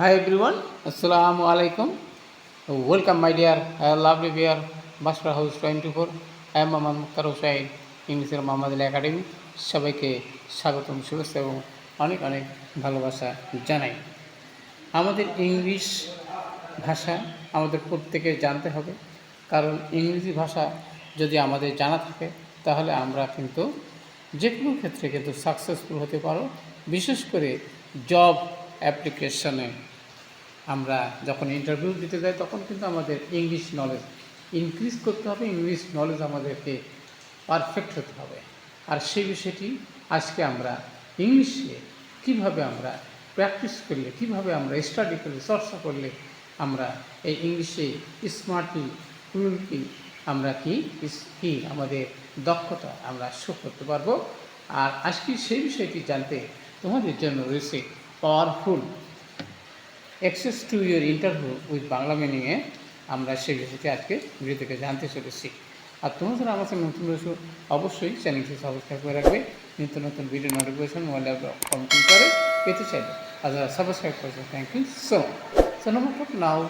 Hi everyone, Assalamu alaikum. Welcome my dear uh, lovely dear Master House 24. I am Mohammad Mukhtar Hussain, ইংলিশের Mohammad Ali academy সবাইকে স্বাগতম শুভেচ্ছা এবং অনেক অনেক ভালোবাসা জানাই। আমাদের ইংলিশ ভাষা আমাদের প্রত্যেকে জানতে হবে কারণ ইংরেজি ভাষা যদি আমাদের জানা থাকে তাহলে আমরা কিন্তু যে কোনো ক্ষেত্রে কিন্তু সাকসেসফুল হতে পারো। বিশেষ করে জব অ্যাপ্লিকেশনে আমরা যখন ইন্টারভিউ দিতে যাই, তখন কিন্তু আমাদের ইংলিশ নলেজ ইনক্রিজ করতে হবে ইংলিশ নলেজ আমাদেরকে পারফেক্ট হতে হবে। আর সেই বিষয়টি আজকে আমরা ইংলিশে কীভাবে আমরা প্র্যাকটিস করলে, কীভাবে আমরা স্টাডি করলে, চর্চা করলে আমরা এই ইংলিশে স্মার্টলি ফ্লুয়েন্টলি আমরা কি কি আমাদের দক্ষতা আমরা শো করতে পারব। আর আজকে সেই বিষয়টি জানতে তোমাদের জন্য রয়েছে powerful access to your interview with Bangla মিনিংয়ে আমরা সেই বিষয়টি আজকে ভিডিও থেকে জানতে চলেছি। আর তোমরা যারা সাথে নতুন রয়েছো, অবশ্যই চ্যানেলটি সাবস্ক্রাইব করে রাখবে। নিত্য নতুন ভিডিও নোটিফিকেশন মোবাইল করে পেতে চাইবে আর যারা সাবস্ক্রাইব করেছ thank you so so number now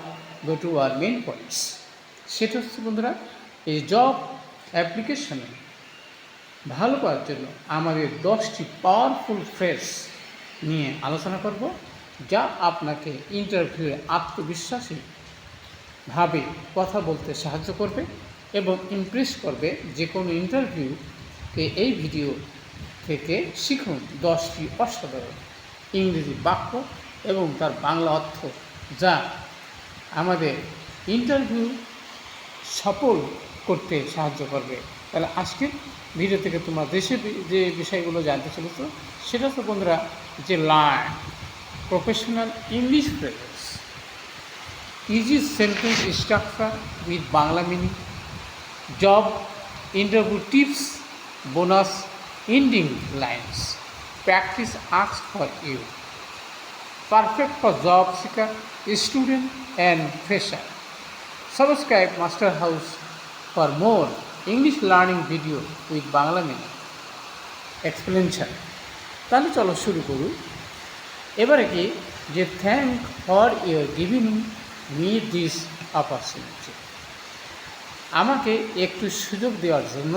go to our main points সেটা হচ্ছে, বন্ধুরা, এই জব অ্যাপ্লিকেশনে ভালো করার জন্য আমাদের দশটি পাওয়ারফুল ফ্রেজ নিয়ে আলোচনা করব। যা আপনাকে ইন্টারভিউয়ে আত্মবিশ্বাসী ভাবে কথা বলতে সাহায্য করবে এবং ইমপ্রেস করবে যে কোনো ইন্টারভিউকে এই ভিডিও থেকে শিখুন। দশটি অসাধারণ ইংরেজি বাক্য এবং তার বাংলা অর্থ যা আমাদের ইন্টারভিউ সফল করতে সাহায্য করবে। তাহলে আজকের ভিডিও থেকে তোমরা দেশে যে বিষয়গুলো জানতে চলেছো, সেটা তো বন্ধুরা যে learn professional English phrases easy sentence structure with Bangla meaning job interview tips bonus ending lines practice আক্স for you perfect for job seeker, student and fresher. Subscribe Master House for more English learning video with Bangla meaning. Explanation. তাহলে চলো শুরু করুন এবারে কি যে thank for your giving me this opportunity আমাকে একটু সুযোগ দেওয়ার জন্য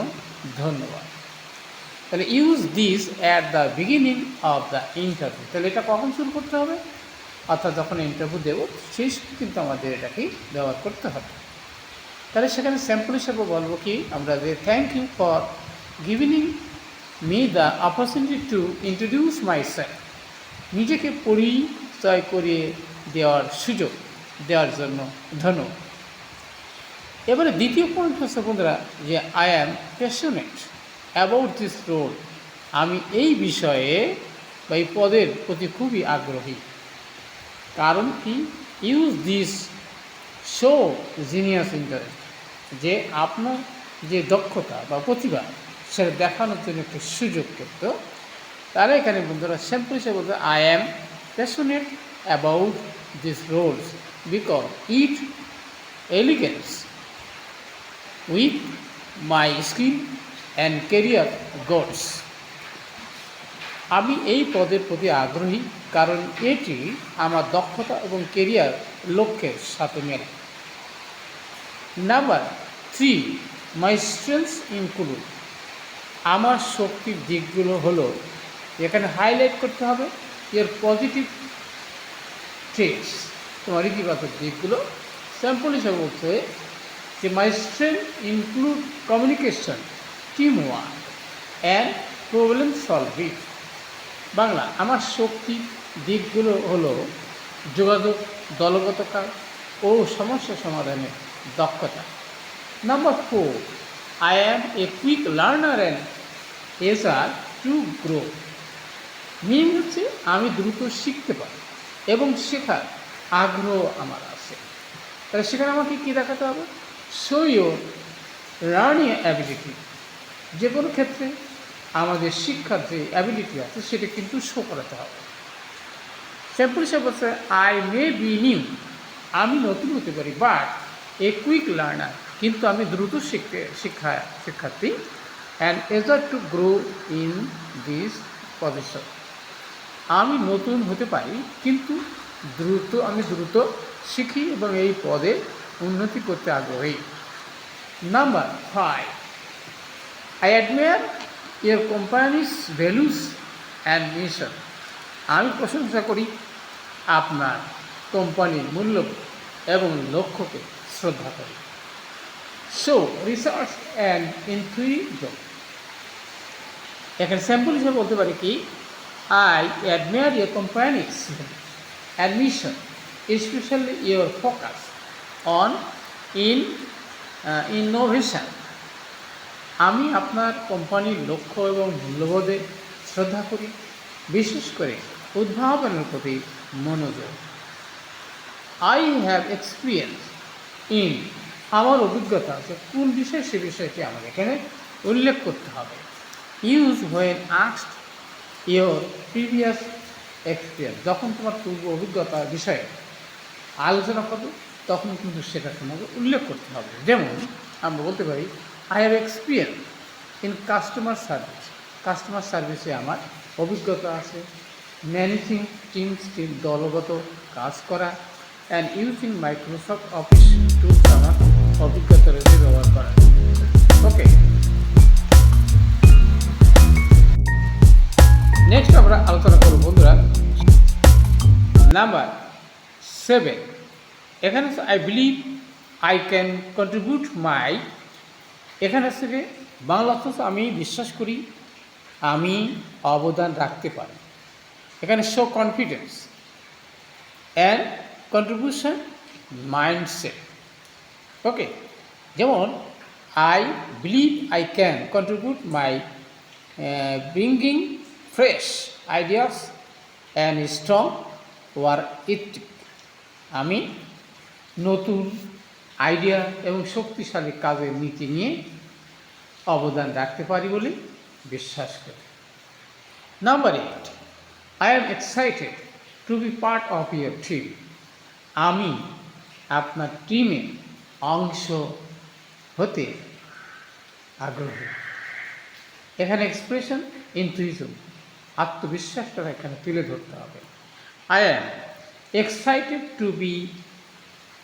ধন্যবাদ। তাহলে use this at the beginning of the interview তাহলে এটা কখন শুরু করতে হবে? অর্থাৎ যখন ইন্টারভিউ দেবো, সেই সময় কিন্তু আমাদের এটাকেই ব্যবহার করতে হবে। তাহলে সেখানে স্যাম্পল হিসেবে বলব কি, আমরা যে thank you for giving me the opportunity to introduce myself নিজেকে পরিচয় করিয়ে দেওয়ার সুযোগ, দেওয়ার জন্য ধন্যবাদ এবারে দ্বিতীয় পয়েন্ট হচ্ছে বন্ধুরা যে I am passionate about this role আমি এই বিষয়ে বা এই পদের প্রতি খুবই আগ্রহী। কারণ কি? Use this show genuine interest যে আপনার যে দক্ষতা বা প্রতিভা, সেটা দেখানোর জন্য একটু সুযোগ করতো। তাহলে এখানে বন্ধুরা সিম্পল হিসেবে বলতে I am passionate about this roles because it aligns with my skill and career goals আমি এই পদের প্রতি আগ্রহী কারণ এটি আমার দক্ষতা এবং কেরিয়ার লক্ষ্যের সাথে মেলে। Number three my strengths include আমার শক্তির দিকগুলো হলো হাইলাইট করতে হবে এর পজিটিভ ট্রেস তোমার ইতিবাচক দিকগুলো। স্যাম্পল হিসাবে বলতে যে my strength include communication team work and problem solving Bangla, আমার শক্তি দিকগুলো হলো যোগাযোগ, দলগত কাজ ও সমস্যা সমাধানের দক্ষতা। Number four I am a quick learner and eager to grow mean হচ্ছে আমি দ্রুত শিখতে পারি এবং শেখার আগ্রহ আমার আছে। তাহলে সেখানে আমাকে কী দেখাতে হবে? শো ইউর লার্নিং অ্যাবিলিটি যে কোনো ক্ষেত্রে আমাদের শিক্ষার যে অ্যাবিলিটি আছে, সেটা কিন্তু শো করাতে হবে। সিম্পল হিসেবে বলছে আই মে বি নিউ আমি নতুন হতে পারি বাট এ কুইক লার্নার কিন্তু আমি দ্রুত শিখতে, শিক্ষা, শিক্ষার্থী। And eager to grow in this position আমি নতুন হতে পারি, কিন্তু দ্রুত আমি দ্রুত শিখি এবং এই পদে উন্নতি করতে আগ্রহী। Number five I admire your company's values and mission আমি প্রশংসা করি আপনার কোম্পানির মূল্যবোধ এবং লক্ষ্যকে শ্রদ্ধা করি। সো রিসার্চ অ্যান্ড ইনফিউজন এখানে স্যাম্পল হিসেবে বলতে পারি কি I admire your company's admission specially your focus on in innovation আমি আপনার কোম্পানির লক্ষ্য এবং মূল্যবোধে শ্রদ্ধা করি, বিশেষ করে উদ্ভাবনের প্রতি মনোযোগ। আই হ্যাভ এক্সপিরিয়েন্স ইন আমার অভিজ্ঞতা আছে, কোন বিষয় সে বিষয়টি আমাকে এখানে উল্লেখ করতে হবে। ইউজ হোয়েন আক্সড ইয়োর প্রিভিয়াস এক্সপিরিয়েন্স যখন তোমার পূর্ব অভিজ্ঞতার বিষয়ে আলোচনা করবে, তখন কিন্তু সেটা তোমাকে উল্লেখ করতে হবে। যেমন, আমরা বলতে পারি I have experience in customer service customer সার্ভিসে আমার অভিজ্ঞতা আছে। ম্যানেজিং টিম টিম দলগত কাজ করা and using Microsoft office tools আমার অভিজ্ঞতা রয়েছে, ব্যবহার করা। ওকে নেক্সট আমরা আলোচনা করব বন্ধুরা নাম্বার সেভেন এখানে I believe I can contribute my এখানে থেকে বাংলা অর্থ আমি বিশ্বাস করি, আমি অবদান রাখতে পারি। এখানে show confidence and contribution mindset okay যেমন I believe I can contribute my bringing fresh ideas and strong work ethic আমি নতুন আইডিয়া এবং শক্তিশালী কাজের নীতি নিয়ে অবদান রাখতে পারি বলে বিশ্বাস করি। Number eight I am excited to be part of your team আমি আপনার টিমে অংশ হতে আগ্রহী। এখানে এক্সপ্রেশন ইনথুইজম আত্মবিশ্বাসটা এখানে তুলে ধরতে হবে। I am excited to be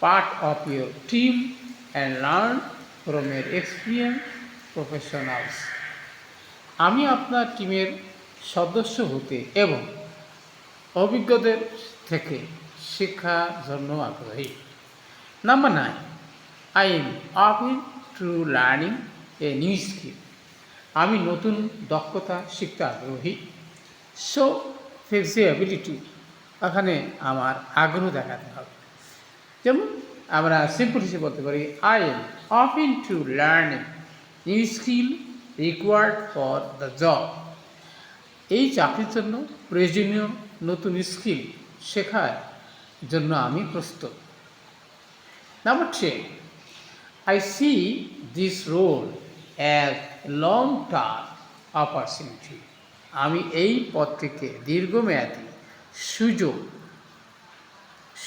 part of your team and learn from uh experience professionals আমি আপনার টিমের সদস্য হতে এবং অভিজ্ঞদের থেকে শেখার জন্য আগ্রহী। Number nine I am open to learning a new skill আমি নতুন দক্ষতা শিখতে আগ্রহী। সো ফ্লেক্সিবিলিটি এখানে আমার আগ্রহ দেখাতে হবে। যেমন, আমরা সিম্পল হিসেবে বলতে পারি I am open to learning new skill required for the job এই চাকরির জন্য প্রয়োজনীয় নতুন স্কিল শেখার জন্য আমি প্রস্তুত। Number ten I see this role as long term opportunity আমি এই পদটিকে দীর্ঘমেয়াদী সুযোগ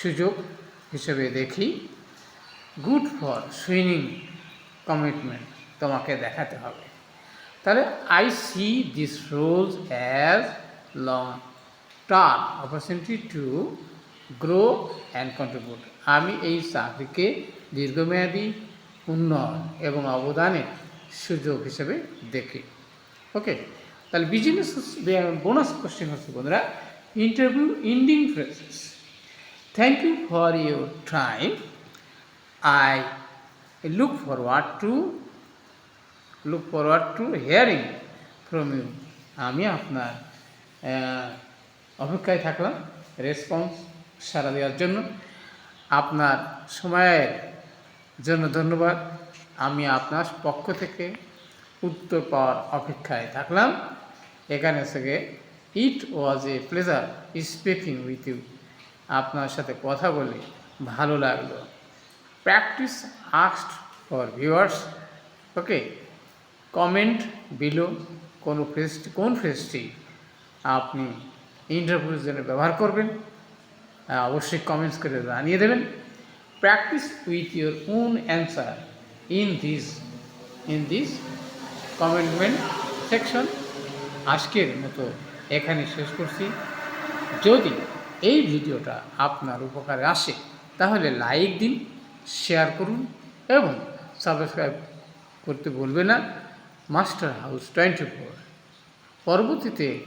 সুযোগ হিসেবে দেখি গুড ফর সুইনিং কমিটমেন্ট তোমাকে দেখাতে হবে। তাহলে I see this roles as long term opportunity to grow and contribute আমি এই চাকরিকে দীর্ঘমেয়াদী, উন্নয়ন এবং অবদানের সুযোগ হিসেবে দেখি। ওকে তাহলে বিজনেস বোনাস কোশ্চেন হচ্ছে বন্ধুরা interview ending phrases thank you for your time I look forward to look forward to hearing from you আমি আপনার অপেক্ষায় থাকলাম রেসপন্স সারা দেওয়ার জন্য। আপনার সময়ের জন্য ধন্যবাদ। আমি আপনার পক্ষ থেকে উত্তর পাওয়ার অপেক্ষায় থাকলাম। এখানে থেকে it was a pleasure speaking with you আপনার সাথে কথা বলে ভালো লাগল। Practice asked for viewers okay comment below কোনো ফ্রেজটি কোন ফ্রেজটি আপনি ইন্টারভিউর জন্য ব্যবহার করবেন। অবশ্যই কমেন্টস করে জানিয়ে দেবেন। Practice with your own answer in this in this comment section আজকের মতো এখানে শেষ করছি। যদি এই ভিডিওটা আপনার উপকারে আসে, তাহলে লাইক দিন, শেয়ার করুন এবং সাবস্ক্রাইব করতে ভুলবে না। Master house twenty four. পরবর্তীতে,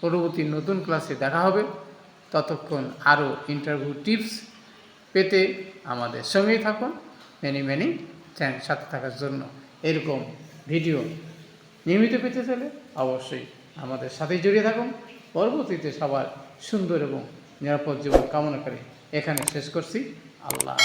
পরবর্তী নতুন ক্লাসে দেখা হবে। ততক্ষণ আরও ইন্টারভিউ টিপস পেতে আমাদের সঙ্গেই থাকুন। মেনি মেনি থ্যাংক সাথে থাকার জন্য। এরকম ভিডিও নিয়মিত পেতে চাইলে অবশ্যই আমাদের সাথে জড়িয়ে থাকুন। পরবর্তীতে সবার সুন্দর এবং নিরাপদ জীবন কামনা করে এখানে শেষ করছি। আল্লাহ